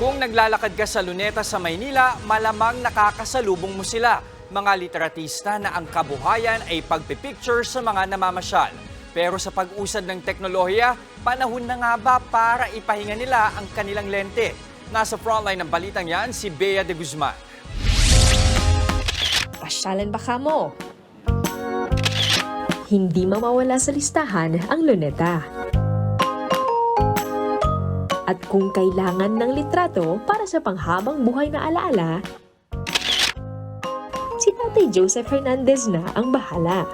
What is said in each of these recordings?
Kung naglalakad ka sa Luneta sa Maynila, malamang nakakasalubong mo sila. Mga literatista na ang kabuhayan ay pagpipicture sa mga namamasyal. Pero sa pag-usad ng teknolohiya, panahon na nga ba para ipahinga nila ang kanilang lente? Nasa frontline ng balitang yan, si Bea de Guzman. Pasyalan ba ka mo? Hindi mawawala sa listahan ang luneta. At kung kailangan ng litrato para sa panghabang buhay na alaala, si Tatay Joseph Hernandez na ang bahala.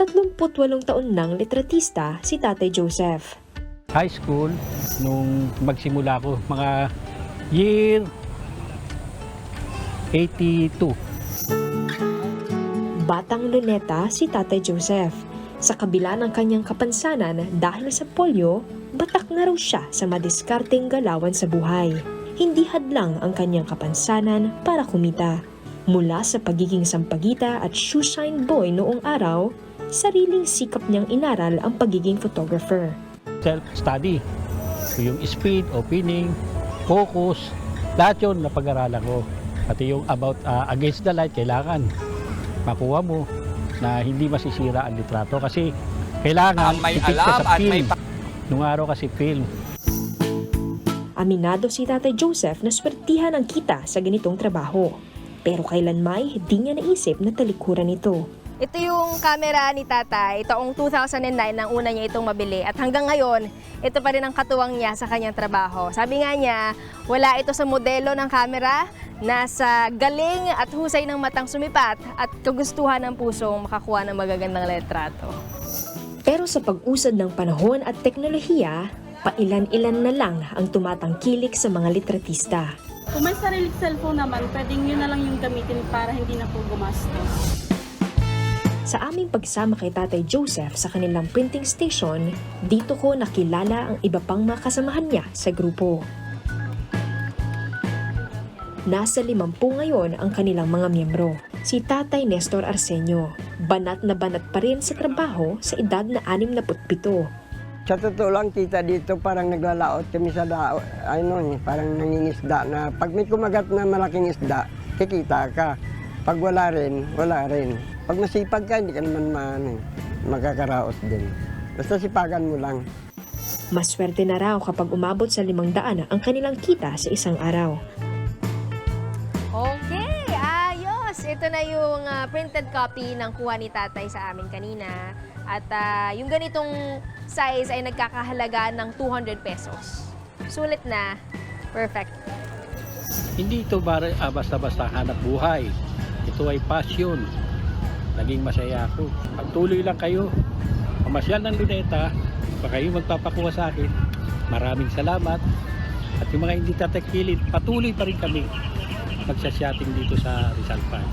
38 taon ng litratista si Tatay Joseph. high school nung magsimula ako mga year 82 Batang luneta si Tatay Joseph. Sa kabila ng kanyang kapansanan dahil sa polio, batak na raw siya sa madiskarteng galawan sa buhay. Hindi hadlang ang kanyang kapansanan para kumita. Mula sa pagiging sampagita at shoeshine boy noong araw, sariling sikap niyang inaral ang pagiging photographer. self-study so, yung speed, opening, focus lahat yun napag-aralan ko pati yung about uh, against the light kailangan makuha mo na hindi masisira ang litrato kasi kailangan Ang may alam sa at may film. Nung araw kasi film Aminado si Tatay Joseph na swertihan ang kita sa ganitong trabaho. Pero kailanmay hindi niya naisip na talikuran ito. Ito yung camera ni tatay. Taong 2009 nang una niya itong mabili. At hanggang ngayon, ito pa rin ang katuwang niya sa kanyang trabaho. Sabi nga niya, wala ito sa modelo ng camera, nasa galing at husay ng matang sumipat at kagustuhan ng pusong makakuha ng magagandang letrato. Pero sa pag-usad ng panahon at teknolohiya, pailan-ilan na lang ang tumatangkilik sa mga litratista. Kung may sariling cellphone naman, pwedeng yun na lang yung gamitin para hindi na po gumastos. Sa aming pagsama kay Tatay Joseph sa kanilang printing station, dito ko nakilala ang iba pang mga kasamahan niya sa grupo. Nasa limampu ngayon ang kanilang mga miyembro. Si Tatay Nestor Arsenio, banat na banat pa rin sa trabaho sa edad na 67. Sa totoo lang, kita dito parang naglalaot kami sa dao, ano eh, parang nangingisda na pag may kumagat na malaking isda, kikita ka. Pag wala rin, wala rin. Pag masipag ka, hindi ka naman maano, magkakaraos din. Basta sipagan mo lang. Maswerte na raw kapag umabot sa limang daan ang kanilang kita sa isang araw. Okay, ayos! Ito na yung ah, printed copy ng kuha ni tatay sa amin kanina. At ah, yung ganitong size ay nagkakahalaga ng 200 pesos. Sulit na. Perfect. hindi ito ah, basta-basta hanap buhay ito ay passion. Naging masaya ako. Pagtuloy lang kayo. Pamasyal ng luneta. Pa kayo magpapakuha sa akin. Maraming salamat. At yung mga hindi tatakilid patuloy pa rin kami magsasyating dito sa Rizal Park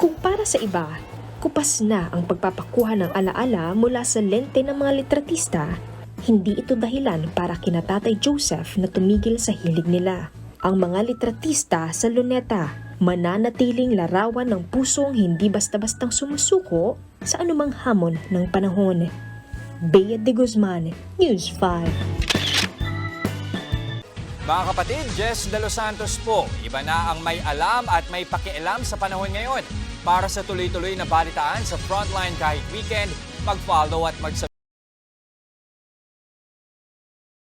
Kung para sa iba, kupas na ang pagpapakuha ng alaala mula sa lente ng mga litratista, hindi ito dahilan para kina Tatay Joseph na tumigil sa hilig nila. Ang mga litratista sa luneta, mananatiling larawan ng pusong hindi basta-bastang sumusuko sa anumang hamon ng panahon. Bea de Guzman, News 5. Mga kapatid, Jess De Los Santos po. Iba na ang may alam at may pakialam sa panahon ngayon. Para sa tuloy-tuloy na balitaan sa Frontline kahit weekend, mag-follow at mag